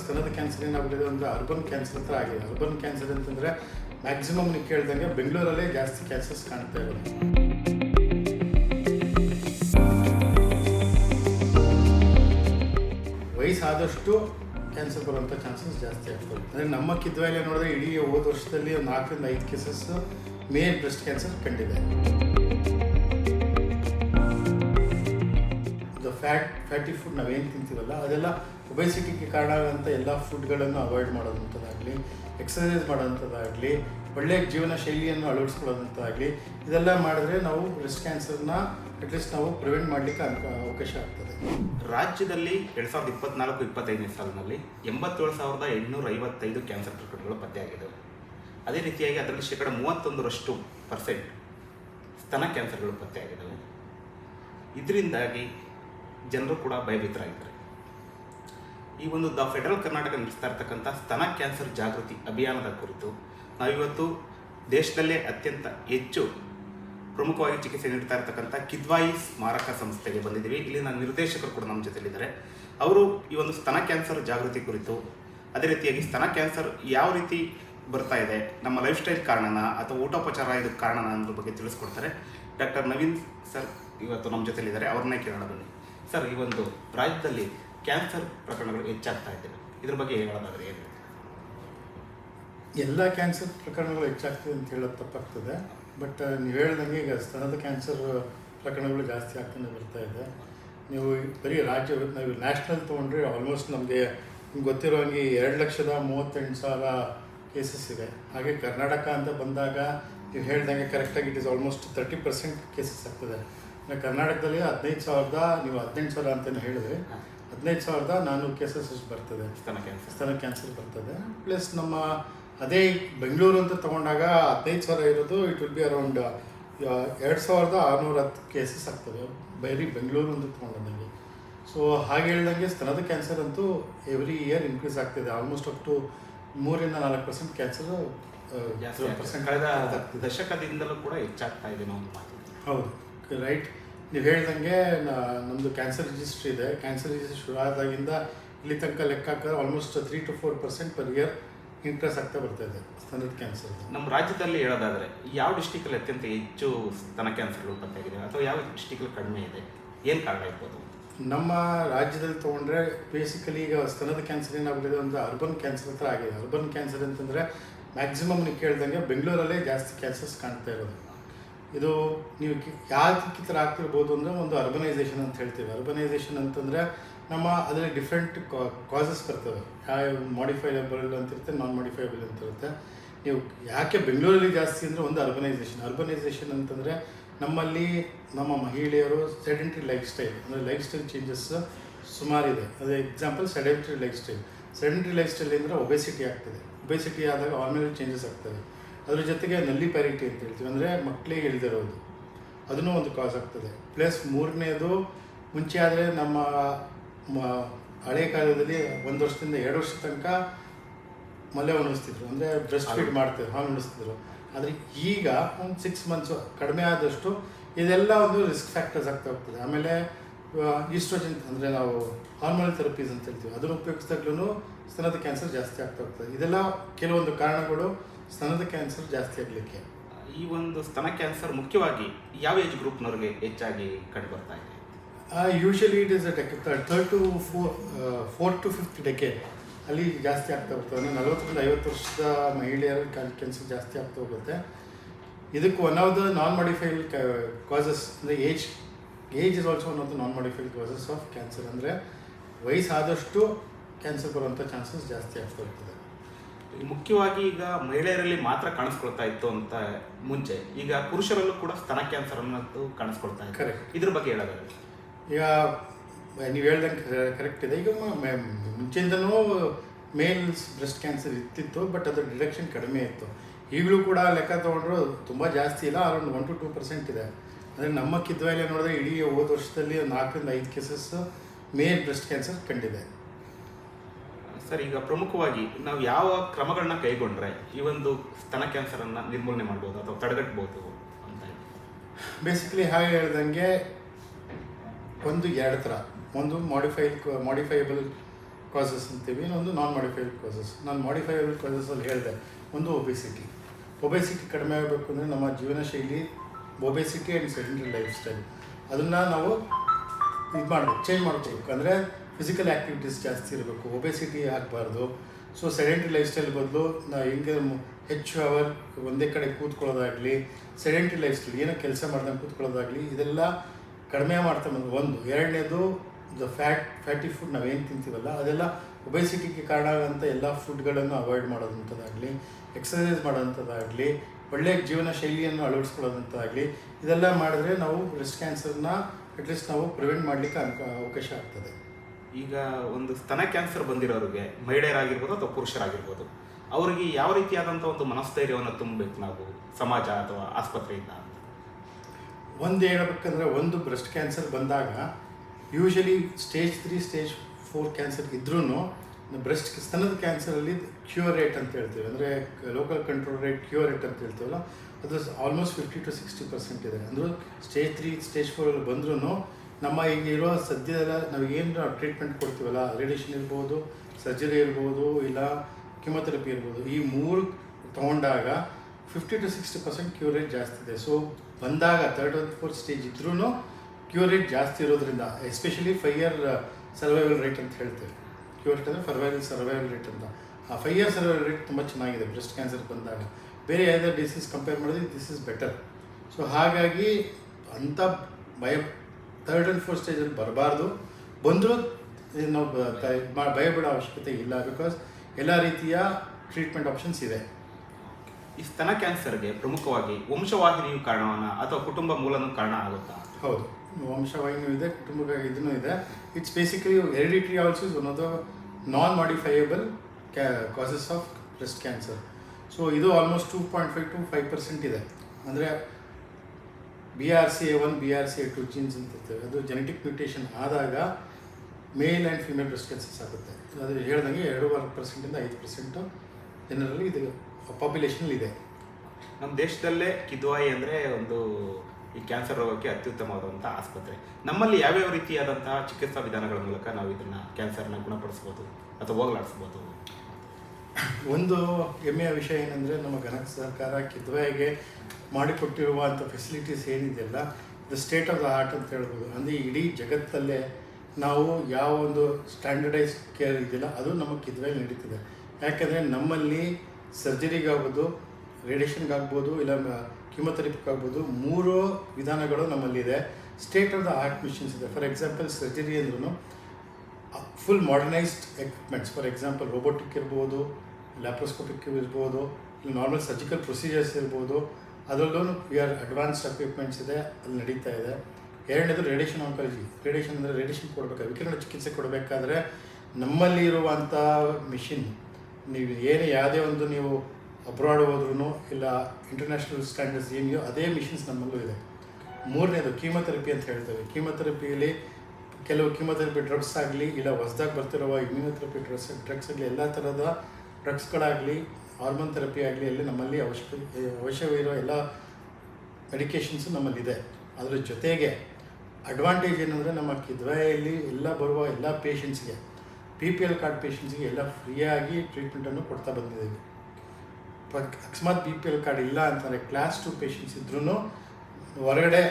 ಸ್ತನದ cancer ಏನಾಗ್ಬಿಟ್ಟಿದೆ ಅಂದರೆ urban cancer ಹತ್ರ ಆಗಿದೆ. ಅರ್ಬನ್ ಕ್ಯಾನ್ಸರ್ ಅಂತಂದರೆ ಮ್ಯಾಕ್ಸಿಮಮ್ ನೀವು ಕೇಳ್ದಂಗೆ ಬೆಂಗಳೂರಲ್ಲೇ ಜಾಸ್ತಿ ಕ್ಯಾನ್ಸರ್ಸ್ ಕಾಣ್ತಾ ಇರೋದು. ವಯಸ್ಸಾದಷ್ಟು ಕ್ಯಾನ್ಸರ್ ಬರುವಂಥ ಚಾನ್ಸಸ್ ಜಾಸ್ತಿ ಆಗ್ತದೆ. ಅಂದರೆ ನಮ್ಮ ಕಿದ್ವಾಲೆ ನೋಡಿದ್ರೆ ಇಡೀ ಹೋದ ವರ್ಷದಲ್ಲಿ ಒಂದು ನಾಲ್ಕರಿಂದ ಐದು ಕೇಸಸ್ ಮೇನ್ ಬ್ರೆಸ್ಟ್ ಕ್ಯಾನ್ಸರ್ ಕಂಡಿದೆ. ಫ್ಯಾಟ್ ಫ್ಯಾಟಿ ಫುಡ್ ನಾವೇನು ತಿಂತೀವಲ್ಲ, ಅದೆಲ್ಲ ಒಬೆಸಿಟಿಗೆ ಕಾರಣ ಆಗುವಂಥ ಎಲ್ಲ ಫುಡ್ಗಳನ್ನು ಅವಾಯ್ಡ್ ಮಾಡೋದಂಥದ್ದಾಗಲಿ ಎಕ್ಸಸೈಸ್ ಮಾಡೋವಂಥದ್ದಾಗಲಿ ಒಳ್ಳೆಯ ಜೀವನ ಶೈಲಿಯನ್ನು ಅಳವಡಿಸ್ಕೊಳ್ಳೋದಂಥದ್ದಾಗಲಿ ಇದೆಲ್ಲ ಮಾಡಿದ್ರೆ ನಾವು ಬ್ರೆಸ್ಟ್ ಕ್ಯಾನ್ಸರ್ನ ಅಟ್ಲೀಸ್ಟ್ ನಾವು ಪ್ರಿವೆಂಟ್ ಮಾಡಲಿಕ್ಕೆ ಅವಕಾಶ ಆಗ್ತದೆ. ರಾಜ್ಯದಲ್ಲಿ ಎರಡು ಸಾವಿರದ ಇಪ್ಪತ್ನಾಲ್ಕು, ಇಪ್ಪತ್ತೈದನೇ ಸಾಲಿನಲ್ಲಿ ಎಂಬತ್ತೇಳು ಸಾವಿರದ ಎಂಟುನೂರ ಐವತ್ತೈದು ಕ್ಯಾನ್ಸರ್ ಪ್ರಕರಣಗಳು ಪತ್ತೆಯಾಗಿದೆ. ಅದೇ ರೀತಿಯಾಗಿ ಅದರಲ್ಲಿ ಶೇಕಡ ಮೂವತ್ತೊಂದರಷ್ಟು ಪರ್ಸೆಂಟ್ ಸ್ತನ ಕ್ಯಾನ್ಸರ್ಗಳು ಪತ್ತೆಯಾಗಿದ್ದವು. ಇದರಿಂದಾಗಿ ಜನರು ಕೂಡ ಭಯಭೀತರಾಗಿದ್ದಾರೆ. ಈ ಒಂದು ದ ಫೆಡರಲ್ ಕರ್ನಾಟಕ ನಡೆಸ್ತಾ ಇರ್ತಕ್ಕಂಥ ಸ್ತನ ಕ್ಯಾನ್ಸರ್ ಜಾಗೃತಿ ಅಭಿಯಾನದ ಕುರಿತು ನಾವಿವತ್ತು ದೇಶದಲ್ಲೇ ಅತ್ಯಂತ ಹೆಚ್ಚು ಪ್ರಮುಖವಾಗಿ ಚಿಕಿತ್ಸೆ ನೀಡ್ತಾ ಇರ್ತಕ್ಕಂಥ ಕಿದ್ವಾಯಿ ಸ್ಮಾರಕ ಸಂಸ್ಥೆಗೆ ಬಂದಿದ್ದೀವಿ. ಇಲ್ಲಿನ ನಿರ್ದೇಶಕರು ಕೂಡ ನಮ್ಮ ಜೊತೆಲಿದ್ದಾರೆ ಅವರು ಈ ಒಂದು ಸ್ತನ ಕ್ಯಾನ್ಸರ್ ಜಾಗೃತಿ ಕುರಿತು ಅದೇ ರೀತಿಯಾಗಿ ಸ್ತನ ಕ್ಯಾನ್ಸರ್ ಯಾವ ರೀತಿ ಬರ್ತಾ ಇದೆ, ನಮ್ಮ ಲೈಫ್ ಸ್ಟೈಲ್ ಕಾರಣನ ಅಥವಾ ಊಟೋಪಚಾರ ಇದಕ್ಕೆ ಕಾರಣನ ಅನ್ನೋದ್ರ ಬಗ್ಗೆ ತಿಳಿಸ್ಕೊಡ್ತಾರೆ. ಡಾಕ್ಟರ್ ನವೀನ್ ಸರ್ ಇವತ್ತು ನಮ್ಮ ಜೊತೆಲಿದ್ದಾರೆ ಅವ್ರನ್ನೇ ಕೇಳೋಣ ಬನ್ನಿ. ಸರ್, ಈ ಒಂದು ರಾಜ್ಯದಲ್ಲಿ ಕ್ಯಾನ್ಸರ್ ಪ್ರಕರಣಗಳು ಹೆಚ್ಚಾಗ್ತಾ ಇದೆ ಇದ್ರ ಬಗ್ಗೆ ಹೇಳೋದಾದ್ರೆ ಏನು? ಎಲ್ಲ ಕ್ಯಾನ್ಸರ್ ಪ್ರಕರಣಗಳು ಹೆಚ್ಚಾಗ್ತದೆ ಅಂತ ಹೇಳೋದು ತಪ್ಪಾಗ್ತದೆ. ಬಟ್ ನೀವು ಹೇಳ್ದಂಗೆ ಈಗ ಸ್ತನದ ಕ್ಯಾನ್ಸರ್ ಪ್ರಕರಣಗಳು ಜಾಸ್ತಿ ಆಗ್ತಾನೆ ಬರ್ತಾ ಇದೆ. ನೀವು ಬರೀ ರಾಜ್ಯ, ನಾವು ನ್ಯಾಷನಲ್ ತೊಗೊಂಡ್ರೆ ಆಲ್ಮೋಸ್ಟ್ ನಮಗೆ ನಿಮ್ಗೆ ಗೊತ್ತಿರೋ ಹಂಗೆ ಎರಡು ಲಕ್ಷದ ಮೂವತ್ತೆಂಟು ಸಾವಿರ ಕೇಸಸ್ ಇದೆ. ಹಾಗೆ ಕರ್ನಾಟಕ ಅಂತ ಬಂದಾಗ ನೀವು ಹೇಳ್ದಂಗೆ ಕರೆಕ್ಟಾಗಿ it is almost thirty percent cases ಆಗ್ತದೆ. ಕರ್ನಾಟಕದಲ್ಲಿ ಹದಿನೈದು ಸಾವಿರದ ನೀವು ಹದಿನೆಂಟು ಸಾವಿರ ಅಂತಲೇ ಹೇಳಿದ್ರೆ. ಹದಿನೈದು ಸಾವಿರದ ನಾನ್ನೂರು ಕೇಸಸ್ ಬರ್ತದೆ. ಸ್ತನ ಕ್ಯಾನ್ಸರ್ ಸ್ತನ ಕ್ಯಾನ್ಸರ್ ಬರ್ತದೆ. ಪ್ಲಸ್ ನಮ್ಮ ಅದೇ ಬೆಂಗಳೂರು ಅಂತ ತಗೊಂಡಾಗ ಹದಿನೈದು ಸಾವಿರ ಇರೋದು ಇಟ್ ವಿಲ್ ಬಿ ಅರೌಂಡ್ ಎರಡು ಸಾವಿರದ ಆರುನೂರ ಹತ್ತು ಕೇಸಸ್ ಆಗ್ತದೆ. ಬರೀ ಬೆಂಗಳೂರು ಅಂತ ತೊಗೊಂಡಂಗೆ ಸೊ ಹಾಗೆ ಹೇಳ್ದಂಗೆ ಸ್ತನದ ಕ್ಯಾನ್ಸರ್ ಅಂತೂ ಎವ್ರಿ ಇಯರ್ ಇನ್ಕ್ರೀಸ್ ಆಗ್ತಿದೆ. ಆಲ್ಮೋಸ್ಟ್ ಅಪ್ ಟು ಮೂರಿಂದ ನಾಲ್ಕು ಪರ್ಸೆಂಟ್ ಕ್ಯಾನ್ಸರ್ ಆಗ್ತದೆ. ಕಳೆದ ದಶಕದಿಂದಲೂ ಕೂಡ ಹೆಚ್ಚಾಗ್ತಾ ಇದೆ ನಾವು ಹೌದು. ರೈಟ್ ನೀವು ಹೇಳ್ದಂಗೆ ನಮ್ಮದು ಕ್ಯಾನ್ಸರ್ ರಿಜಿಸ್ಟ್ರಿ ಇದೆ. ಕ್ಯಾನ್ಸರ್ ರಿಜಿಸ್ಟ್ರಿ ಶುರು ಆದಾಗಿಂದ ಇಲ್ಲಿ ತನಕ ಲೆಕ್ಕ ಹಾಕಿದ್ರೆ almost three to four percent per year interest ಆಗ್ತಾ ಬರ್ತಾ ಇದೆ ಸ್ತನದ ಕ್ಯಾನ್ಸರ್ ನಮ್ಮ ರಾಜ್ಯದಲ್ಲಿ ಹೇಳೋದಾದರೆ ಯಾವ ಡಿಸ್ಟಿಕಲ್ಲಿ ಅತ್ಯಂತ ಹೆಚ್ಚು ಸ್ತನ ಕ್ಯಾನ್ಸರ್ಗಳು ಪತ್ತೆಯಾಗಿದೆ ಅಥವಾ ಯಾವ ಡಿಸ್ಟಿಕಲ್ಲಿ ಕಡಿಮೆ ಇದೆ? ಏನು ಕಾರಣ ಇರ್ಬೋದು? ನಮ್ಮ ರಾಜ್ಯದಲ್ಲಿ ತೊಗೊಂಡ್ರೆ ಬೇಸಿಕಲಿ ಈಗ ಸ್ತನದ ಕ್ಯಾನ್ಸರ್ ಏನಾಗಿದೆ ಒಂದು ಅರ್ಬನ್ ಕ್ಯಾನ್ಸರ್ ಹತ್ರ ಆಗಿದೆ. ಅರ್ಬನ್ ಕ್ಯಾನ್ಸರ್ ಅಂತಂದರೆ ಮ್ಯಾಕ್ಸಿಮಮ್ ನೀವು ಕೇಳ್ದಂಗೆ ಬೆಂಗಳೂರಲ್ಲೇ ಜಾಸ್ತಿ ಕ್ಯಾನ್ಸರ್ಸ್ ಕಾಣ್ತಾ ಇರೋದು. ಇದು ನೀವು ಯಾಕೆ ಈ ಥರ ಆಗ್ತಿರ್ಬೋದು ಅಂದರೆ ಒಂದು ಅರ್ಬನೈಸೇಷನ್ ಅಂತ ಹೇಳ್ತೀವಿ. ಅರ್ಬನೈಸೇಷನ್ ಅಂತಂದರೆ ನಮ್ಮ ಅದರಲ್ಲಿ ಡಿಫ್ರೆಂಟ್ ಕಾಸಸ್ ಬರ್ತವೆ. ಯಾವ ಅಂತ ಇರುತ್ತೆ ನಾನ್ ಮಾಡಿಫೈಯಬಲ್ ಅಂತ ಇರುತ್ತೆ ನೀವು ಯಾಕೆ ಬೆಂಗಳೂರಲ್ಲಿ ಜಾಸ್ತಿ ಅಂದರೆ ಒಂದು ಅರ್ಬನೈಸೇಷನ್ ಅರ್ಬನೈಸೇಷನ್ ಅಂತಂದರೆ ನಮ್ಮಲ್ಲಿ ನಮ್ಮ ಮಹಿಳೆಯರು ಸೆಡೆಂಟ್ರಿ ಲೈಫ್ ಸ್ಟೈಲ್ ಅಂದರೆ ಲೈಫ್ ಸ್ಟೈಲ್ ಚೇಂಜಸ್ ಸುಮಾರಿದೆ. ಅದೇ example sedentary lifestyle sedentary lifestyle ಅಂದರೆ ಒಬೆಸಿಟಿ ಆಗ್ತದೆ. ಒಬೆಸಿಟಿ ಆದಾಗ ಹಾರ್ಮೋನಲ್ ಚೇಂಜಸ್ ಆಗ್ತದೆ ಅದ್ರ ಜೊತೆಗೆ ನಲ್ಲಿ ಪ್ಯಾರಿಟಿ ಅಂತ ಹೇಳ್ತೀವಿ. ಅಂದರೆ ಮಕ್ಕಳಿಗೆ ಇಳಿದಿರೋದು ಅದನ್ನೂ ಒಂದು ಕಾಸ್ ಆಗ್ತದೆ. ಪ್ಲಸ್ ಮೂರನೇದು ಮುಂಚೆ ಆದರೆ ನಮ್ಮ ಹಳೆ ಕಾಲದಲ್ಲಿ ಒಂದು ವರ್ಷದಿಂದ ಎರಡು ವರ್ಷ ತನಕ ಮಲೆ ಉಣಿಸ್ತಿದ್ರು ಅಂದರೆ ಬ್ರೆಸ್ಟ್ ಫೀಡ್ ಮಾಡ್ತಿದ್ರು ಹಾಲು ಉಣಿಸ್ತಿದ್ರು ಆದರೆ ಈಗ ಒಂದು ಸಿಕ್ಸ್ ಮಂತ್ಸು ಕಡಿಮೆ ಆದಷ್ಟು ಇದೆಲ್ಲ ಒಂದು ರಿಸ್ಕ್ ಫ್ಯಾಕ್ಟರ್ಸ್ ಆಗ್ತಾ ಹೋಗ್ತದೆ. ಆಮೇಲೆ ಈಸ್ಟ್ರೋಜನ್ ಅಂದರೆ ನಾವು ಹಾರ್ಮೋನಲ್ ಥೆರಪೀಸ್ ಅಂತ ಹೇಳ್ತೀವಿ. ಅದನ್ನು ಉಪಯೋಗಿಸಿದಾಗ್ಲೂ ಸ್ತನದ ಕ್ಯಾನ್ಸರ್ ಜಾಸ್ತಿ ಆಗ್ತಾ ಹೋಗ್ತದೆ. ಇದೆಲ್ಲ ಕೆಲವೊಂದು ಕಾರಣಗಳು ಸ್ತನದ ಕ್ಯಾನ್ಸರ್ ಜಾಸ್ತಿ ಆಗಲಿಕ್ಕೆ? ಈ ಒಂದು ಸ್ತನ ಕ್ಯಾನ್ಸರ್ ಮುಖ್ಯವಾಗಿ ಯಾವ ಏಜ್ ಗ್ರೂಪ್ನವ್ರಿಗೆ ಹೆಚ್ಚಾಗಿ ಕಂಡು ಬರ್ತಾ ಇದೆ? Usually it is a deck third to four four to fifth decade ಅಲ್ಲಿ ಜಾಸ್ತಿ ಆಗ್ತಾ ಹೋಗ್ತದೆ ಅಂದರೆ ನಲವತ್ತರಿಂದ ಐವತ್ತು ವರ್ಷದ ಮಹಿಳೆಯರ ಕ್ಯಾನ್ಸರ್ ಜಾಸ್ತಿ ಆಗ್ತಾ ಹೋಗುತ್ತೆ. ಇದಕ್ಕೆ one of the non modifiable causes ಅಂದರೆ age age is also one of the non modifiable causes of cancer ಅಂದರೆ ವಯಸ್ಸಾದಷ್ಟು ಕ್ಯಾನ್ಸರ್ ಬರುವಂಥ ಚಾನ್ಸಸ್ ಜಾಸ್ತಿ ಆಗ್ತಾ ಹೋಗ್ತದೆ. ಮುಖ್ಯವಾಗಿ ಈಗ ಮಹಿಳೆಯರಲ್ಲಿ ಮಾತ್ರ ಕಾಣಿಸ್ಕೊಳ್ತಾ ಇತ್ತು ಅಂತ ಮುಂಚೆ. ಈಗ ಪುರುಷರಲ್ಲೂ ಕೂಡ ಸ್ತನ ಕ್ಯಾನ್ಸರ್ ಅನ್ನೋದು ಕಾಣಿಸ್ಕೊಳ್ತಾ ಇದೆ. Correct. ಇದ್ರ ಬಗ್ಗೆ ಹೇಳೋದಾದ್ರೆ. ಈಗ ನೀವು ಹೇಳ್ದಂಗೆ ಕರೆಕ್ಟ್ ಇದೆ. ಈಗ ಮ- ಮುಂಚೆಯಿಂದನೂ ಮೇಲ್ಸ್ ಬ್ರೆಸ್ಟ್ ಕ್ಯಾನ್ಸರ್ ಇತ್ತಿತ್ತು ಬಟ್ ಅದರ ಡಿಡಕ್ಷನ್ ಕಡಿಮೆ ಇತ್ತು. ಈಗಲೂ ಕೂಡ ಲೆಕ್ಕ ತೊಗೊಂಡ್ರು ತುಂಬ ಜಾಸ್ತಿ ಇಲ್ಲ around one to two percent ಇದೆ. ಅಂದರೆ ನಮ್ಮ ಕಿದ್ವಾಯಲ್ಲಿ ನೋಡಿದ್ರೆ ಇಡೀ ಹೋದ ವರ್ಷದಲ್ಲಿ ನಾಲ್ಕರಿಂದ ಐದು ಕೇಸಸ್ ಮೇಲ್ ಬ್ರೆಸ್ಟ್ ಕ್ಯಾನ್ಸರ್ ಕಂಡಿದೆ. ಸರ್, ಈಗ ಪ್ರಮುಖವಾಗಿ ನಾವು ಯಾವ ಕ್ರಮಗಳನ್ನ ಕೈಗೊಂಡ್ರೆ ಈ ಒಂದು ಸ್ತನ ಕ್ಯಾನ್ಸರ್ ಅನ್ನ ನಿರ್ಮೂಲನೆ ಮಾಡ್ಬೋದು ಅಥವಾ ತಡೆಗಟ್ಟಬಹುದು ಅಂತ. ಬೇಸಿಕಲಿ ಹಾಗೆ ಹೇಳ್ದಂಗೆ ಒಂದು, ಎರಡು ಥರ ಒಂದು ಮಾಡಿಫೈ ಮಾಡಿಫೈಬಲ್ ಕಾಸಸ್ ಅಂತೀವಿ, ಇನ್ನೊಂದು ನಾನ್ ಮಾಡಿಫೈಬಲ್ ಕಾಸಸ್ ನಾನು ಮಾಡಿಫೈಬಲ್ ಕಾಸಸಲ್ಲಿ ಹೇಳಿದೆ, ಒಂದು ಒಬೆಸಿಟಿ ಒಬೆಸಿಟಿ ಕಡಿಮೆ ಆಗಬೇಕು ಅಂದರೆ ನಮ್ಮ ಜೀವನ ಶೈಲಿ obesity and sedentary lifestyle ಅದನ್ನು ನಾವು ಇದು ಮಾಡಬೇಕು ಚೇಂಜ್ ಮಾಡ್ಕೋಬೇಕು. ಅಂದರೆ ಫಿಸಿಕಲ್ ಆ್ಯಕ್ಟಿವಿಟೀಸ್ ಜಾಸ್ತಿ ಇರಬೇಕು. ಒಬೆಸಿಟಿ ಆಗಬಾರ್ದು. ಸೊ ಸೆಡೆಂಟ್ರಿ ಲೈಫ್ ಸ್ಟೈಲ್ ಬದಲು ನಾವು ಹೆಂಗೆ ಹೆಚ್ಚು ಅವರ್ ಒಂದೇ ಕಡೆ ಕೂತ್ಕೊಳ್ಳೋದಾಗಲಿ ಸೆಡೆಂಟ್ರಿ ಲೈಫ್ ಸ್ಟೈಲ್ ಏನೋ ಕೆಲಸ ಮಾಡ್ದಂಗೆ ಕೂತ್ಕೊಳ್ಳೋದಾಗಲಿ, ಇದೆಲ್ಲ ಕಡಿಮೆ ಮಾಡ್ತಾ ಬಂದು, ಒಂದು. ಎರಡನೇದು ದ ಫ್ಯಾಟ್ ಫ್ಯಾಟಿ ಫುಡ್ ನಾವೇನು ತಿಂತೀವಲ್ಲ, ಅದೆಲ್ಲ ಒಬೆಸಿಟಿಗೆ ಕಾರಣ ಆಗೋಂಥ ಎಲ್ಲ ಫುಡ್ಗಳನ್ನು ಅವಾಯ್ಡ್ ಮಾಡೋದಂಥದ್ದಾಗಲಿ ಎಕ್ಸಸೈಸ್ ಮಾಡೋಂಥದ್ದಾಗಲಿ ಒಳ್ಳೆಯ ಜೀವನ ಶೈಲಿಯನ್ನು ಅಳವಡಿಸ್ಕೊಳ್ಳೋದಂಥದ್ದಾಗಲಿ, ಇದೆಲ್ಲ ಮಾಡಿದ್ರೆ ನಾವು ಬ್ರೆಸ್ಟ್ ಕ್ಯಾನ್ಸರ್ನ ಅಟ್ಲೀಸ್ಟ್ ನಾವು ಪ್ರಿವೆಂಟ್ ಮಾಡಲಿಕ್ಕೆ ಅವಕಾಶ ಆಗ್ತದೆ. ಈಗ ಒಂದು ಸ್ತನ ಕ್ಯಾನ್ಸರ್ ಬಂದಿರೋರಿಗೆ ಮಹಿಳೆಯರಾಗಿರ್ಬೋದು ಅಥವಾ ಪುರುಷರಾಗಿರ್ಬೋದು, ಅವರಿಗೆ ಯಾವ ರೀತಿಯಾದಂಥ ಒಂದು ಮನಸ್ಥೈರ್ಯವನ್ನು ತುಂಬಬೇಕು ನಾವು ಸಮಾಜ ಅಥವಾ ಆಸ್ಪತ್ರೆಯಿಂದ ಒಂದು ಹೇಳಬೇಕಂದ್ರೆ ಒಂದು ಬ್ರೆಸ್ಟ್ ಕ್ಯಾನ್ಸರ್ ಬಂದಾಗ usually stage three stage four cancer ಇದ್ರೂ ಬ್ರೆಸ್ಟ್ ಸ್ತನದ ಕ್ಯಾನ್ಸರಲ್ಲಿ ಕ್ಯೂರ್ ರೇಟ್ ಅಂತ ಹೇಳ್ತೀವಿ. ಅಂದರೆ local control rate cure rate ಅಂತ ಹೇಳ್ತೀವಲ್ಲ, ಅದು almost fifty to sixty percent ಇದೆ. ಅಂದರೂ ಸ್ಟೇಜ್ ತ್ರೀ ಸ್ಟೇಜ್ ಫೋರಲ್ಲಿ ಬಂದ್ರೂ ನಮ್ಮ ಈಗ ಇರೋ ಸದ್ಯದ ನಾವು ಏನು ಟ್ರೀಟ್ಮೆಂಟ್ ಕೊಡ್ತೀವಲ್ಲ ರೇಡಿಯೇಷನ್ ಇರ್ಬೋದು ಸರ್ಜರಿ ಇರ್ಬೋದು, ಇಲ್ಲ ಕಿಮೊಥೆರಪಿ ಇರ್ಬೋದು, ಈ ಮೂರು ತೊಗೊಂಡಾಗ fifty to sixty percent cure rate ಜಾಸ್ತಿ ಇದೆ. ಸೊ ಬಂದಾಗ ತರ್ಡ್ ಆರ್ ಫೋರ್ತ್ ಸ್ಟೇಜ್ ಇದ್ರೂ ಕ್ಯೂರ್ ರೇಟ್ ಜಾಸ್ತಿ ಇರೋದ್ರಿಂದ especially five year survival rate ಅಂತ ಹೇಳ್ತೇವೆ. ರೇಟ್ ಅಂದರೆ ಫರ್ವೈವಲ್ ಸರ್ವೈವಲ್ ರೇಟ್ ಅಂತ. ಆ ಫೈವ್ ಇಯರ್ ಸರ್ವೈವಲ್ ರೇಟ್ ತುಂಬ ಚೆನ್ನಾಗಿದೆ ಬ್ರೆಸ್ಟ್ ಕ್ಯಾನ್ಸರ್ ಬಂದಾಗ. ಬೇರೆ ಯಾವುದೇ ಡಿಸೀಸ್ ಕಂಪೇರ್ ಮಾಡಿದ್ರೆ ದಿಸ್ ಇಸ್ ಬೆಟರ್ ಸೊ ಹಾಗಾಗಿ ಅಂಥ ಭಯ ಥರ್ಡ್ ಆ್ಯಂಡ್ ಫೋರ್ತ್ ಸ್ಟೇಜಲ್ಲಿ ಬರಬಾರ್ದು. ಬಂದರೂ ನಾವು ಭಯಪಡೋ ಅವಶ್ಯಕತೆ ಇಲ್ಲ ಬಿಕಾಸ್ ಎಲ್ಲ ರೀತಿಯ ಟ್ರೀಟ್ಮೆಂಟ್ ಆಪ್ಷನ್ಸ್ ಇದೆ. ಈ ಸ್ತನ ಕ್ಯಾನ್ಸರ್ಗೆ ಪ್ರಮುಖವಾಗಿ ವಂಶವಾಹಿನಿಯು ಕಾರಣವನ್ನ ಅಥವಾ ಕುಟುಂಬ ಮೂಲನೂ ಕಾರಣ ಆಗುತ್ತಾ? ಹೌದು. ವಂಶವಾಹಿನಿಯೂ ಇದೆ ಕುಟುಂಬ ಇದೂ ಇದೆ. It's basically hereditary also is one of the non modifiable ಕ್ಯಾ causes of breast cancer so ಇದು almost two point five to five percent ಇದೆ. ಅಂದರೆ B R C A one B R C A two genes ಅಂತ ಅದು genetic mutation ಆದಾಗ male and female breast cancers ಆಗುತ್ತೆ. ಅದು ಹೇಳ್ದಂಗೆ ಎರಡೂವರೆ ಪರ್ಸೆಂಟಿಂದ ಐದು ಪರ್ಸೆಂಟು ಜನರಲ್ಲಿ ಇದು ಪಾಪ್ಯುಲೇಷನಲ್ಲಿ ಇದೆ. ನಮ್ಮ ದೇಶದಲ್ಲೇ ಕಿದ್ವಾಯಿ ಅಂದರೆ ಒಂದು ಈ ಕ್ಯಾನ್ಸರ್ ರೋಗಕ್ಕೆ ಅತ್ಯುತ್ತಮವಾದಂಥ ಆಸ್ಪತ್ರೆ. ನಮ್ಮಲ್ಲಿ ಯಾವ್ಯಾವ ರೀತಿಯಾದಂತಹ ಚಿಕಿತ್ಸಾ ವಿಧಾನಗಳ ಮೂಲಕ ನಾವು ಇದನ್ನು ಕ್ಯಾನ್ಸರ್ನ ಗುಣಪಡಿಸ್ಬೋದು ಅಥವಾ ಹೋಗಲಾಡಿಸ್ಬೋದು? ಒಂದು ಹೆಮ್ಮೆಯ ವಿಷಯ ಏನಂದರೆ ನಮ್ಮ ಗಣಕ ಸರ್ಕಾರ ಕಿದ್ವಾಯಿಗೆ ಮಾಡಿಕೊಟ್ಟಿರುವಂಥ ಫೆಸಿಲಿಟೀಸ್ ಏನಿದೆಯಲ್ಲ the state of the art ಅಂತ ಹೇಳ್ಬೋದು. ಅಂದರೆ ಇಡೀ ಜಗತ್ತಲ್ಲೇ ನಾವು ಯಾವ ಒಂದು ಸ್ಟ್ಯಾಂಡರ್ಡೈಸ್ ಕೇರ್ ಇದೆಯಲ್ಲ ಅದು ನಮ್ಮ ಕಿದ್ವಾಯಲ್ಲಿ ನಡೀತಿದೆ. ಯಾಕೆಂದರೆ ನಮ್ಮಲ್ಲಿ ಸರ್ಜರಿಗಾಗ್ಬೋದು ರೇಡಿಯೇಷನ್ಗಾಗ್ಬೋದು ಇಲ್ಲ ಕಿಮೊಥೆರಪಿಗಾಗ್ಬೋದು ಮೂರು ವಿಧಾನಗಳು ನಮ್ಮಲ್ಲಿದೆ. State of the art machines ಇದೆ. ಫಾರ್ ಎಕ್ಸಾಂಪಲ್ ಸರ್ಜರಿ ಅಂದ್ರೂ full modernised equipments for example robotic ಇರ್ಬೋದು ಲ್ಯಾಪ್ರೋಸ್ಕೋಪಿಕ್ ಇರ್ಬೋದು, ಇಲ್ಲಿ ನಾರ್ಮಲ್ ಸರ್ಜಿಕಲ್ ಪ್ರೊಸೀಜರ್ಸ್ ಇರ್ಬೋದು ಅದರಲ್ಲೂ ವಿ ಆರ್ ಅಡ್ವಾನ್ಸ್ಡ್ ಎಕ್ವಿಪ್ಮೆಂಟ್ಸ್ ಇದೆ, ಅಲ್ಲಿ ನಡೀತಾ ಇದೆ. ಎರಡನೇದು ರೇಡಿಯೇಷನ್ ಆಂಕಾಲಜಿ ರೇಡಿಯೇಷನ್ ಅಂದರೆ ರೇಡಿಯೇಷನ್ ಕೊಡಬೇಕಾದ್ರೆ ವಿಕಿರಣ ಚಿಕಿತ್ಸೆ ಕೊಡಬೇಕಾದ್ರೆ ನಮ್ಮಲ್ಲಿ ಇರುವಂಥ ಮಿಷಿನ್ ನೀವು ಏನೇ ಯಾವುದೇ ಒಂದು ನೀವು ಅಬ್ರಾಡ್ ಹೋದ್ರೂ ಇಲ್ಲ ಇಂಟರ್ನ್ಯಾಷನಲ್ ಸ್ಟ್ಯಾಂಡರ್ಡ್ಸ್ ಏನಿದೆಯೋ ಅದೇ ಮಿಷಿನ್ಸ್ ನಮ್ಮಲ್ಲೂ ಇದೆ. ಮೂರನೇದು ಕೀಮೊಥೆರಪಿ ಅಂತ ಹೇಳ್ತೇವೆ. ಕೀಮೊಥೆರಪಿಯಲ್ಲಿ ಕೆಲವು ಕೀಮೊಥೆರಪಿ ಡ್ರಗ್ಸ್ ಆಗಲಿ, ಇಲ್ಲ ಹೊಸ್ದಾಗಿ ಬರ್ತಿರುವ ಇಮ್ಯುನೊಥೆರಪಿ ಡ್ರಗ್ಸ್ ಡ್ರಗ್ಸ್ ಆಗಲಿ, ಎಲ್ಲ ಥರದ ಡ್ರಗ್ಸ್ಗಳಾಗಲಿ ಹಾರ್ಮೋನ್ ಥೆರಪಿ ಆಗಲಿ ಅಲ್ಲಿ ನಮ್ಮಲ್ಲಿ ಅವಶ್ಯಕ ಅವಶ್ಯವಿರೋ ಎಲ್ಲ ಮೆಡಿಕೇಷನ್ಸು ನಮ್ಮಲ್ಲಿದೆ. ಅದರ ಜೊತೆಗೆ ಅಡ್ವಾಂಟೇಜ್ ಏನಂದರೆ ನಮ್ಮ ಕಿದ್ವಾಯಲ್ಲಿ ಎಲ್ಲ ಬರುವ ಎಲ್ಲ ಪೇಷಂಟ್ಸ್ಗೆ ಪಿ ಪಿ ಎಲ್ ಕಾರ್ಡ್ ಪೇಷಂಟ್ಸ್ಗೆ ಎಲ್ಲ ಫ್ರೀಯಾಗಿ ಟ್ರೀಟ್ಮೆಂಟನ್ನು ಕೊಡ್ತಾ ಬಂದಿದ್ದೀವಿ. ಅಕಸ್ಮಾತ್ ಬಿ ಪಿ ಎಲ್ ಕಾರ್ಡ್ ಇಲ್ಲ ಅಂತಂದರೆ ಕ್ಲಾಸ್ ಟು ಪೇಷಂಟ್ಸ್ ಇದ್ರೂ ಹೊರಗಡೆ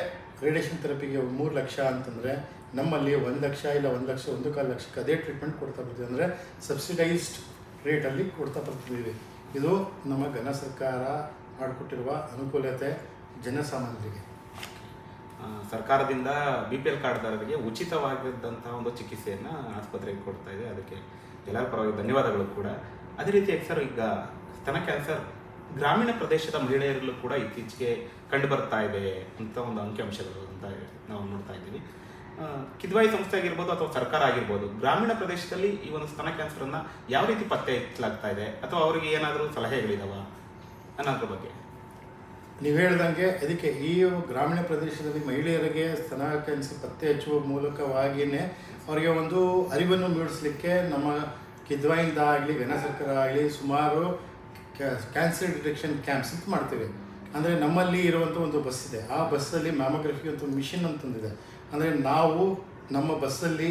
ರೇಡಿಯೇಷನ್ ಥೆರಪಿಗೆ ಮೂರು ಲಕ್ಷ ಅಂತಂದರೆ ನಮ್ಮಲ್ಲಿ ಒಂದು ಲಕ್ಷ ಇಲ್ಲ ಒಂದು ಲಕ್ಷ, ಒಂದು ಕಾಲು ಲಕ್ಷಕ್ಕೆ ಅದೇ ಟ್ರೀಟ್ಮೆಂಟ್ ಕೊಡ್ತಾ ಬರ್ತೀವಿ ಅಂದರೆ ಸಬ್ಸಿಡೈಸ್ಡ್ ರೇಟಲ್ಲಿ ಕೊಡ್ತಾ ಬರ್ತಿದ್ದೀವಿ ಇದು ನಮ್ಮ ಘನ ಸರ್ಕಾರ ಮಾಡಿಕೊಟ್ಟಿರುವ ಅನುಕೂಲತೆ ಜನಸಾಮಾನ್ಯರಿಗೆ. ಸರ್ಕಾರದಿಂದ ಬಿ ಪಿ ಎಲ್ ಕಾರ್ಡ್ದಾರರಿಗೆ ಉಚಿತವಾಗಿದ್ದಂಥ ಒಂದು ಚಿಕಿತ್ಸೆಯನ್ನು ಆಸ್ಪತ್ರೆಗೆ ಕೊಡ್ತಾ ಇದೆ. ಅದಕ್ಕೆ ಎಲ್ಲರ ಪರವಾಗಿ ಧನ್ಯವಾದಗಳು ಕೂಡ. ಅದೇ ರೀತಿಯಾಗಿ ಸರ್, ಈಗ ಸ್ತನ ಕ್ಯಾನ್ಸರ್ ಗ್ರಾಮೀಣ ಪ್ರದೇಶದ ಮಹಿಳೆಯರಲ್ಲೂ ಕೂಡ ಇತ್ತೀಚೆಗೆ ಕಂಡು ಬರ್ತಾ ಇದೆ ಅಂತ ಒಂದು ಅಂಕಿಅಂಶಗಳು ಅಂತ ನಾವು ನೋಡ್ತಾ ಇದ್ದೀವಿ. ಕಿದ್ವಾಯಿ ಸಂಸ್ಥೆ ಆಗಿರ್ಬೋದು ಅಥವಾ ಸರ್ಕಾರ ಆಗಿರ್ಬೋದು, ಗ್ರಾಮೀಣ ಪ್ರದೇಶದಲ್ಲಿ ಈ ಒಂದು ಸ್ತನ ಕ್ಯಾನ್ಸರನ್ನು ಯಾವ ರೀತಿ ಪತ್ತೆ ಹಚ್ಚಲಾಗ್ತಾ ಇದೆ? ಅಥವಾ ಅವರಿಗೆ ಏನಾದರೂ ಸಲಹೆಗಳಿದಾವ? ಅನ್ನೋದ್ರ ಬಗ್ಗೆ. ನೀವು ಹೇಳ್ದಂಗೆ ಅದಕ್ಕೆ ಈ ಗ್ರಾಮೀಣ ಪ್ರದೇಶದಲ್ಲಿ ಮಹಿಳೆಯರಿಗೆ ಸ್ತನ ಕ್ಯಾನ್ಸರ್ ಪತ್ತೆ ಹಚ್ಚುವ ಮೂಲಕವಾಗಿಯೇ ಅವರಿಗೆ ಒಂದು ಅರಿವನ್ನು ಮೂಡಿಸಲಿಕ್ಕೆ ನಮ್ಮ ಕಿದ್ವಾಯಿಂದ ಆಗಲಿ, ಘನ ಸರ್ಕಾರ ಆಗಲಿ ಸುಮಾರು ಕ್ಯಾನ್ಸರ್ ಡಿಟೆಕ್ಷನ್ ಕ್ಯಾಂಪ್ಸ್ ಅಂತ ಮಾಡ್ತೇವೆ. ಅಂದರೆ ನಮ್ಮಲ್ಲಿ ಇರುವಂಥ ಒಂದು ಬಸ್ ಇದೆ. ಆ ಬಸ್ಸಲ್ಲಿ ಮ್ಯಾಮೋಗ್ರಫಿ ಅಂತ ಒಂದು ಮಿಷಿನ್ ಅಂತಂದಿದೆ ಅಂದರೆ ನಾವು ನಮ್ಮ ಬಸ್ಸಲ್ಲಿ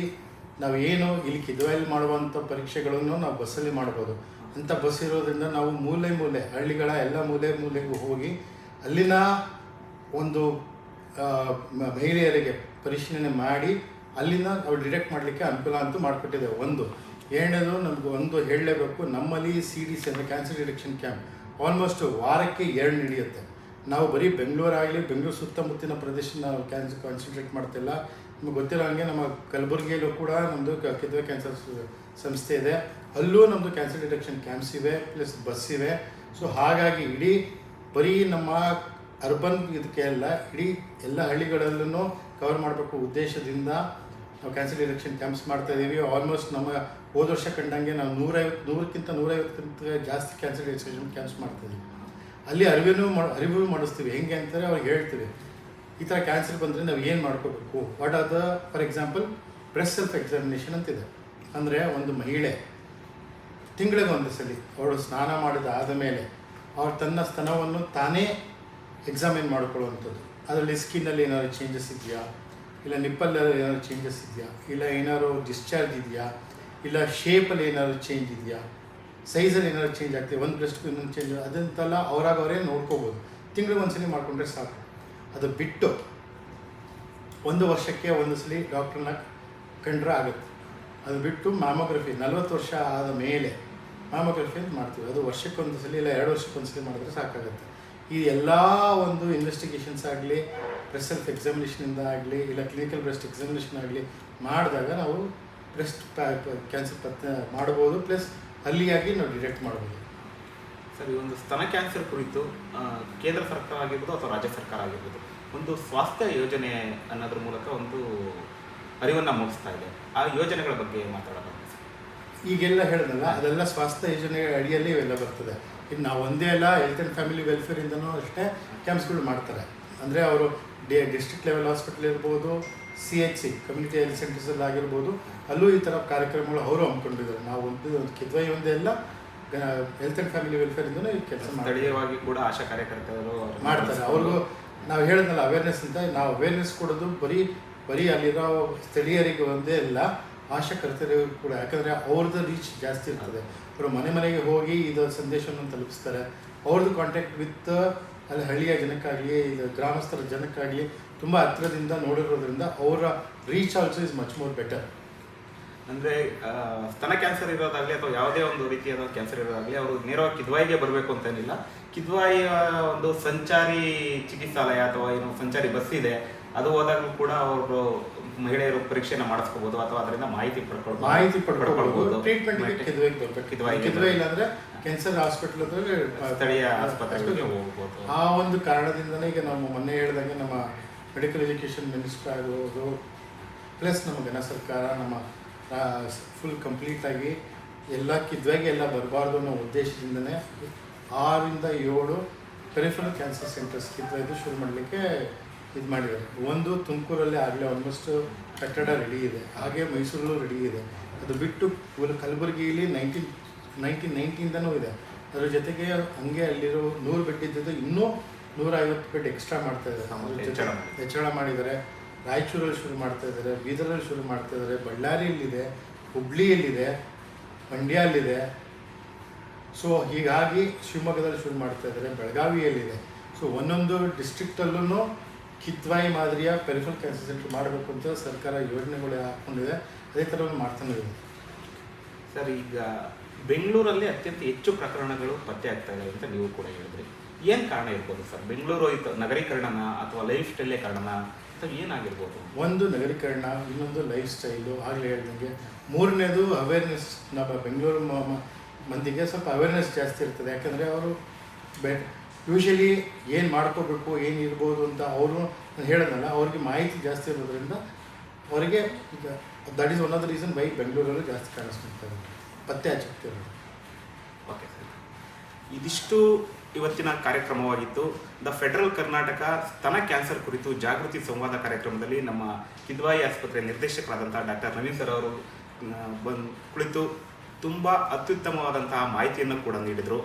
ನಾವು ಏನು ಇಲ್ಲಿ ಕಿದ್ವಾಯಲ್ಲಿ ಮಾಡುವಂಥ ಪರೀಕ್ಷೆಗಳನ್ನು ನಾವು ಬಸ್ಸಲ್ಲಿ ಮಾಡ್ಬೋದು. ಅಂಥ ಬಸ್ ಇರೋದ್ರಿಂದ ನಾವು ಮೂಲೆ ಮೂಲೆ, ಹಳ್ಳಿಗಳ ಎಲ್ಲ ಮೂಲೆ ಮೂಲೆಗೂ ಹೋಗಿ ಅಲ್ಲಿನ ಒಂದು ಮಹಿಳೆಯರಿಗೆ ಪರಿಶೀಲನೆ ಮಾಡಿ ಅಲ್ಲಿನ ನಾವು ಡಿಟೆಕ್ಟ್ ಮಾಡಲಿಕ್ಕೆ ಅನುಕೂಲ ಅಂತೂ ಮಾಡಿಕೊಟ್ಟಿದ್ದೇವೆ. ಒಂದು, ಎರಡನೇದು ನಮಗೆ ಒಂದು ಹೇಳಲೇಬೇಕು, ನಮ್ಮಲ್ಲಿ ಸಿ ಡಿ ಸಿ ಅಂದರೆ ಕ್ಯಾನ್ಸರ್ ಡಿಟೆಕ್ಷನ್ ಕ್ಯಾಂಪ್ ಆಲ್ಮೋಸ್ಟ್ ವಾರಕ್ಕೆ ಎರಡು ನಡೆಯುತ್ತೆ. ನಾವು ಬರೀ ಬೆಂಗಳೂರಾಗಲಿ, ಬೆಂಗಳೂರು ಸುತ್ತಮುತ್ತಿನ ಪ್ರದೇಶ ನಾವು ಕ್ಯಾನ್ಸ್ ಕಾನ್ಸಂಟ್ರೇಟ್ ಮಾಡ್ತಿಲ್ಲ. ನಿಮಗೆ ಗೊತ್ತಿರೋ ಹಾಗೆ ನಮ್ಮ ಕಲಬುರಗಿಯಲ್ಲೂ ಕೂಡ ನಮ್ಮದು ಕಿದ್ವೆ ಕ್ಯಾನ್ಸರ್ ಸಂಸ್ಥೆ ಇದೆ. ಅಲ್ಲೂ ನಮ್ಮದು ಕ್ಯಾನ್ಸರ್ ಡಿಟೆಕ್ಷನ್ ಕ್ಯಾಂಪ್ಸ್ ಇವೆ ಪ್ಲಸ್ ಬಸ್ ಇವೆ. ಸೊ ಹಾಗಾಗಿ ಇಡೀ ಬರೀ ನಮ್ಮ ಅರ್ಬನ್ ಇದಕ್ಕೆ ಅಲ್ಲ, ಇಡೀ ಎಲ್ಲ ಹಳ್ಳಿಗಳಲ್ಲೂ ಕವರ್ ಮಾಡಬೇಕು ಉದ್ದೇಶದಿಂದ ನಾವು ಕ್ಯಾನ್ಸರ್ ಡಿಟೆಕ್ಷನ್ ಕ್ಯಾಂಪ್ಸ್ ಮಾಡ್ತಾ ಇದ್ದೀವಿ ಆಲ್ಮೋಸ್ಟ್ ನಮ್ಮ ಹೋದ ವರ್ಷ ಕಂಡಂಗೆ ನಾವು ನೂರೈವತ್ತು ನೂರಕ್ಕಿಂತ ನೂರೈವತ್ತಕ್ಕಿಂತ ಜಾಸ್ತಿ ಕ್ಯಾನ್ಸರ್ ಡಿಟೆಕ್ಷನ್ ಕ್ಯಾಂಪ್ಸ್ ಮಾಡ್ತಾ ಇದ್ದೀವಿ ಅಲ್ಲಿ ಅರಿವಿನೂ ಮಾಡಿ ಅರಿವು ಮಾಡಿಸ್ತೀವಿ. ಹೆಂಗೆ ಅಂತಾರೆ ಅವ್ರಿಗೆ ಹೇಳ್ತೀವಿ. ಈ ಥರ ಕ್ಯಾನ್ಸರ್ ಬಂದರೆ ನಾವು ಏನು ಮಾಡ್ಕೋಬೇಕು? What are the for example breast self examination ಅಂತಿದೆ. ಅಂದರೆ ಒಂದು ಮಹಿಳೆ ತಿಂಗಳಿಗೆ ಒಂದು ಸಲ ಅವಳು ಸ್ನಾನ ಮಾಡಿದ ಆದ ಮೇಲೆ ಅವ್ರು ತನ್ನ ಸ್ತನವನ್ನು ತಾನೇ ಎಕ್ಸಾಮಿನ್ ಮಾಡ್ಕೊಳ್ಳುವಂಥದ್ದು. ಅದರಲ್ಲಿ ಸ್ಕಿನ್ನಲ್ಲಿ ಏನಾದ್ರು ಚೇಂಜಸ್ ಇದೆಯಾ? ಇಲ್ಲ ನಿಪ್ಪಲ್ಲಿ ಏನಾದ್ರು ಚೇಂಜಸ್ ಇದೆಯಾ? ಇಲ್ಲ ಏನಾದ್ರು ಡಿಸ್ಚಾರ್ಜ್ ಇದೆಯಾ? ಇಲ್ಲ ಶೇಪಲ್ಲಿ ಏನಾದ್ರು ಚೇಂಜ್ ಇದೆಯಾ? ಸೈಜಲ್ಲಿ ಏನಾದ್ರು ಚೇಂಜ್ ಆಗ್ತದೆ, ಒಂದು ಬ್ರೆಸ್ಟ್ಗೂ ಇನ್ನೊಂದು ಚೇಂಜ್ ಅದಂತೆಲ್ಲ ಅವರಾಗ ಅವರೇ ನೋಡ್ಕೋಬೋದು. ತಿಂಗಳಿಗೆ ಸಲ ಮಾಡಿಕೊಂಡ್ರೆ ಸಾಕು. ಅದು ಬಿಟ್ಟು ಒಂದು ವರ್ಷಕ್ಕೆ ಒಂದು ಸಲ ಡಾಕ್ಟ್ರನ್ನ ಕಂಡ್ರೆ ಆಗುತ್ತೆ. ಅದು ಬಿಟ್ಟು ಮ್ಯಾಮೋಗ್ರಫಿ ನಲ್ವತ್ತು ವರ್ಷ ಆದ ಮೇಲೆ ಮ್ಯಾಮೋಗ್ರಫಿ ಅಂತ ಮಾಡ್ತೀವಿ. ಅದು ವರ್ಷಕ್ಕೊಂದು ಸಲ ಇಲ್ಲ, ಎರಡು ವರ್ಷಕ್ಕೊಂದು ಸಲ ಮಾಡಿದ್ರೆ ಸಾಕಾಗುತ್ತೆ. ಈ ಎಲ್ಲ ಒಂದು ಇನ್ವೆಸ್ಟಿಗೇಷನ್ಸ್ ಆಗಲಿ ಬ್ರೆಸ್ಟ್ ಸೆಲ್ಫ್ ಎಕ್ಸಾಮಿನೇಷನಿಂದ ಆಗಲಿ, ಇಲ್ಲ ಕ್ಲಿನಿಕಲ್ ಬ್ರೆಸ್ಟ್ ಎಕ್ಸಾಮಿನೇಷನ್ ಆಗಲಿ, ಮಾಡಿದಾಗ ನಾವು ಬ್ರೆಸ್ಟ್ ಕ್ಯಾನ್ಸರ್ ಪತ್ತೆ ಮಾಡ್ಬೋದು ಪ್ಲಸ್ ಅಲ್ಲಿಯಾಗಿ ನಾವು ಡಿಟೆಕ್ಟ್ ಮಾಡ್ಬೋದು. ಸರ್ ಈ ಒಂದು ಸ್ತನ ಕ್ಯಾನ್ಸರ್ ಕುರಿತು ಕೇಂದ್ರ ಸರ್ಕಾರ ಆಗಿರ್ಬೋದು ಅಥವಾ ರಾಜ್ಯ ಸರ್ಕಾರ ಆಗಿರ್ಬೋದು ಒಂದು ಸ್ವಾಸ್ಥ್ಯ ಯೋಜನೆ ಅನ್ನೋದ್ರ ಮೂಲಕ ಒಂದು ಅರಿವನ್ನು ಮೂಡಿಸ್ತಾ ಇದೆ. ಆ ಯೋಜನೆಗಳ ಬಗ್ಗೆ ಮಾತಾಡೋದು ಸರ್. ಈಗೆಲ್ಲ ಹೇಳಿದಲ್ಲ ಅದೆಲ್ಲ ಸ್ವಾಸ್ಥ್ಯ ಯೋಜನೆ ಅಡಿಯಲ್ಲಿ ಇವೆಲ್ಲ ಬರ್ತದೆ. ಇನ್ನು ನಾವು ಒಂದೇ ಅಲ್ಲ ಹೆಲ್ತ್ ಆ್ಯಂಡ್ ಫ್ಯಾಮಿಲಿ ವೆಲ್ಫೇರಿಂದನೂ ಅಷ್ಟೇ ಕ್ಯಾಂಪ್ಸ್ಗಳು ಮಾಡ್ತಾರೆ. ಅಂದರೆ ಅವರು ಡಿ ಡಿಸ್ಟ್ರಿಕ್ಟ್ ಲೆವೆಲ್ ಹಾಸ್ಪಿಟಲ್ ಇರ್ಬೋದು C H C community health ಸೆಂಟರ್ಸಲ್ಲಿ ಆಗಿರ್ಬೋದು ಅಲ್ಲೂ ಈ ಥರ ಕಾರ್ಯಕ್ರಮಗಳು ಅವರು ಹಮ್ಮಿಕೊಂಡಿದ್ದಾರೆ. ನಾವು ಒಂದು ಒಂದು ಕಿದ್ವಾಯಿ ಒಂದೇ ಅಲ್ಲ ಹೆಲ್ತ್ ಆ್ಯಂಡ್ ಫ್ಯಾಮಿಲಿ ವೆಲ್ಫೇರ್ ಈ ಕೆಲಸ ಸ್ಥಳೀಯವಾಗಿ ಕೂಡ ಆಶಾ ಕಾರ್ಯಕರ್ತರು ಮಾಡ್ತಾರೆ. ಅವ್ರಿಗೂ ನಾವು ಹೇಳಿದ್ನಲ್ಲ ಅವೇರ್ನೆಸ್ ಅಂತ ನಾವು ಅವೇರ್ನೆಸ್ ಕೊಡೋದು ಬರೀ ಬರೀ ಅಲ್ಲಿರೋ ಸ್ಥಳೀಯರಿಗೆ ಒಂದೇ ಅಲ್ಲ ಆಶಾ ಕರ್ತರಿಗೂ ಕೂಡ. ಯಾಕಂದರೆ ಅವ್ರದ್ದು ರೀಚ್ ಜಾಸ್ತಿ ಇರ್ತದೆ. ಅವರು ಮನೆ ಮನೆಗೆ ಹೋಗಿ ಇದು ಸಂದೇಶವನ್ನು ತಲುಪಿಸ್ತಾರೆ. ಅವ್ರದ್ದು ಕಾಂಟ್ಯಾಕ್ಟ್ ವಿತ್ ಅಲ್ಲಿ ಹಳ್ಳಿಯ ಜನಕ್ಕಾಗಲಿ, ಇದು ಗ್ರಾಮಸ್ಥರ ಜನಕ್ಕಾಗಲಿ ತುಂಬ ಹತ್ತಿರದಿಂದ ನೋಡಿರೋದ್ರಿಂದ ಅವರ reach also is much more better ಅಂದರೆ ಸ್ತನ ಕ್ಯಾನ್ಸರ್ ಇರೋದಾಗಲಿ ಅಥವಾ ಯಾವುದೇ ಒಂದು ರೀತಿಯಾದ ಕ್ಯಾನ್ಸರ್ ಇರೋದಾಗಲಿ ಅವರು ನೇರವಾಗಿ ಕಿದ್ವಾಯಿಗೆ ಬರಬೇಕು ಅಂತೇನಿಲ್ಲ ಕಿದ್ವಾಯಿಯ ಒಂದು ಸಂಚಾರಿ ಚಿಕಿತ್ಸಾಲಯ ಅಥವಾ ಏನು ಸಂಚಾರಿ ಬಸ್ ಇದೆ, ಅದು ಹೋದಾಗಲೂ ಕೂಡ ಅವರು ಮಹಿಳೆಯರು ಪರೀಕ್ಷೆಯನ್ನು ಮಾಡಿಸ್ಕೋಬಹುದು ಅಥವಾ ಅದರಿಂದ ಮಾಹಿತಿ ಪಡ್ಕೊಳ್ಬೋದು. ಮಾಹಿತಿ ಪಡ್ಕೊಳ್ಬೋದು. ಟ್ರೀಟ್ಮೆಂಟ್ಗೆ ಮತ್ತೆ ಕಿದ್ವೆಗೆ ಬರ್ಬೇಕು ಕಿದ್ವೆ ಇಲ್ಲಾಂದ್ರೆ ಕ್ಯಾನ್ಸರ್ ಹಾಸ್ಪಿಟಲ್ ಹತ್ರ ಸ್ಥಳೀಯ ಆಸ್ಪತ್ರೆಗಳಿಗೆ ಹೋಗ್ಬೋದು. ಆ ಒಂದು ಕಾರಣದಿಂದನೇ ಈಗ ನಾವು ಮೊನ್ನೆ ಹೇಳ್ದಂಗೆ ನಮ್ಮ ಮೆಡಿಕಲ್ ಎಜುಕೇಷನ್ ಮಿನಿಸ್ಟರ್ ಆಗಿರೋದು ಪ್ಲಸ್ ನಮ್ಮ ಘನ ಸರ್ಕಾರ ನಮ್ಮ ಫುಲ್ ಕಂಪ್ಲೀಟಾಗಿ ಎಲ್ಲ ಕಿದ್ವೆಗೆ ಎಲ್ಲ ಬರಬಾರ್ದು ಅನ್ನೋ ಉದ್ದೇಶದಿಂದನೇ ಆರಿಂದ ಏಳು ಪೆರಿಫರಲ್ ಕ್ಯಾನ್ಸರ್ ಸೆಂಟರ್ಸ್ ಕಿದ್ವಾಯ್ದು ಶುರು ಮಾಡಲಿಕ್ಕೆ ಇದು ಮಾಡಿದ್ದಾರೆ ಒಂದು ತುಮಕೂರಲ್ಲಿ ಆಗಲೇ ಆಲ್ಮೋಸ್ಟ್ ಕಟ್ಟಡ ರೆಡಿ ಇದೆ. ಹಾಗೆ ಮೈಸೂರಲ್ಲೂ ರೆಡಿ ಇದೆ. ಅದು ಬಿಟ್ಟು ಕಲ್ಬುರ್ಗಿಯಲ್ಲಿ ನೈನ್ಟೀನ್ ನೈನ್ಟೀನ್ ನೈನ್ಟೀನ್ದನೂ ಇದೆ. ಅದ್ರ ಜೊತೆಗೆ ಹಂಗೆ ಅಲ್ಲಿರೋ ನೂರು ಬೆಡ್ ಇದ್ದಿದ್ದು ಇನ್ನೂ ನೂರ ಐವತ್ತು ಬೆಡ್ ಎಕ್ಸ್ಟ್ರಾ ಮಾಡ್ತಾ ಇದ್ದಾರೆ. ಹೆಚ್ಚಳ ಮಾಡಿದ್ದಾರೆ. ರಾಯಚೂರಲ್ಲಿ ಶುರು ಮಾಡ್ತಾ ಇದ್ದಾರೆ ಬೀದರಲ್ಲಿ ಶುರು ಮಾಡ್ತಾ ಇದ್ದಾರೆ ಬಳ್ಳಾರಿಯಲ್ಲಿದೆ ಹುಬ್ಳಿಯಲ್ಲಿದೆ ಮಂಡ್ಯಲ್ಲಿದೆ. ಸೊ ಹೀಗಾಗಿ ಶಿವಮೊಗ್ಗದಲ್ಲಿ ಶುರು ಮಾಡ್ತಾ ಇದ್ದಾರೆ ಬೆಳಗಾವಿಯಲ್ಲಿದೆ. ಸೊ ಒಂದೊಂದು ಡಿಸ್ಟ್ರಿಕ್ಟಲ್ಲೂ ಕಿದ್ವಾಯಿ ಮಾದರಿಯ ಪೆರಿಫಲ್ ಕ್ಯಾನ್ಸರ್ ಸೆಂಟರ್ ಮಾಡಬೇಕು ಅಂತ ಸರ್ಕಾರ ಯೋಜನೆಗಳು ಹಾಕ್ಕೊಂಡಿದೆ. ಅದೇ ಥರ ಮಾಡ್ತಾನೆ ಇದೆ ಸರ್ ಈಗ ಬೆಂಗಳೂರಲ್ಲಿ ಅತ್ಯಂತ ಹೆಚ್ಚು ಪ್ರಕರಣಗಳು ಪತ್ತೆ ಆಗ್ತಾ ಇದೆ ಅಂತ ನೀವು ಕೂಡ ಹೇಳಿದ್ರಿ. ಏನು ಕಾರಣ ಇರ್ಬೋದು ಸರ್? ಬೆಂಗಳೂರು ಇತ್ತು ನಗರೀಕರಣನ ಅಥವಾ ಲೈಫ್ ಸ್ಟೈಲೇ ಕಾರಣನ? ಅಥವಾ ಏನಾಗಿರ್ಬೋದು? ಒಂದು ನಗರೀಕರಣ ಇನ್ನೊಂದು ಲೈಫ್ ಸ್ಟೈಲು ಆಗಲೇ ಹೇಳಿದಂಗೆ. ಮೂರನೇದು ಅವೇರ್ನೆಸ್ ನಮ್ಮ ಬೆಂಗಳೂರು ಮಂದಿಗೆ ಸ್ವಲ್ಪ ಅವೇರ್ನೆಸ್ ಜಾಸ್ತಿ ಇರ್ತದೆ. ಯಾಕಂದರೆ ಅವರು ಬೆ ಯೂಶಲಿ ಏನು ಮಾಡ್ಕೋಬೇಕು, ಏನು ಇರ್ಬೋದು ಅಂತ ಅವರು ಹೇಳೋದಲ್ಲ, ಅವ್ರಿಗೆ ಮಾಹಿತಿ ಜಾಸ್ತಿ ಇರೋದ್ರಿಂದ ಅವರಿಗೆ ಈಗ that is one of the reason by ಬೆಂಗಳೂರಲ್ಲಿ ಜಾಸ್ತಿ ಕಾಣಿಸ್ಕೊಳ್ತಾರೆ ಪತ್ತೆ ಹಚ್ಚುತ್ತಿರೋದು ಓಕೆ ಸರ್. ಇದಿಷ್ಟು ಇವತ್ತಿನ ಕಾರ್ಯಕ್ರಮವಾಗಿತ್ತು. ದ ಫೆಡರಲ್ ಕರ್ನಾಟಕ ಸ್ತನ ಕ್ಯಾನ್ಸರ್ ಕುರಿತು ಜಾಗೃತಿ ಸಂವಾದ ಕಾರ್ಯಕ್ರಮದಲ್ಲಿ ನಮ್ಮ ಕಿದ್ವಾಯಿ ಆಸ್ಪತ್ರೆ ನಿರ್ದೇಶಕರಾದಂಥ ಡಾಕ್ಟರ್ ನವೀನ್ ಸರ್ ಅವರು ಬಂದು ಕುಳಿತು ತುಂಬ ಅತ್ಯುತ್ತಮವಾದಂತಹ ಮಾಹಿತಿಯನ್ನು ಕೂಡ ನೀಡಿದರು.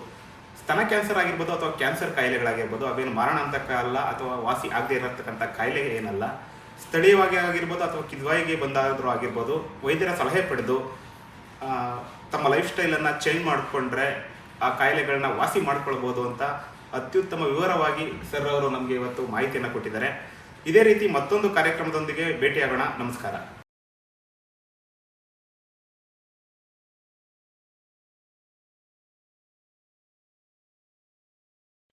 ಸ್ತನ ಕ್ಯಾನ್ಸರ್ ಆಗಿರ್ಬೋದು ಅಥವಾ ಕ್ಯಾನ್ಸರ್ ಕಾಯಿಲೆಗಳಾಗಿರ್ಬೋದು, ಅವೇನು ಮಾರಣಾಂತಕ ಅಲ್ಲ ಅಥವಾ ವಾಸಿ ಆಗದೇ ಇರತಕ್ಕಂಥ ಕಾಯಿಲೆ ಏನಲ್ಲ, ಸ್ಥಳೀಯವಾಗಿ ಆಗಿರ್ಬೋದು ಅಥವಾ ಕಿದ್ವಾಯಿಗೆ ಬಂದಾದರೂ ಆಗಿರ್ಬೋದು, ವೈದ್ಯರ ಸಲಹೆ ಪಡೆದು ತಮ್ಮ ಲೈಫ್ ಸ್ಟೈಲನ್ನು ಚೇಂಜ್ ಮಾಡಿಕೊಂಡ್ರೆ ಆ ಕಾಯಿಲೆಗಳನ್ನ ವಾಸಿ ಮಾಡ್ಕೊಳ್ಬೋದು ಅಂತ ಅತ್ಯುತ್ತಮ ವಿವರವಾಗಿ ಸರ್ ಅವರು ನಮಗೆ ಇವತ್ತು ಮಾಹಿತಿಯನ್ನು ಕೊಟ್ಟಿದ್ದಾರೆ. ಇದೇ ರೀತಿ ಮತ್ತೊಂದು ಕಾರ್ಯಕ್ರಮದೊಂದಿಗೆ ಭೇಟಿಯಾಗೋಣ. ನಮಸ್ಕಾರ.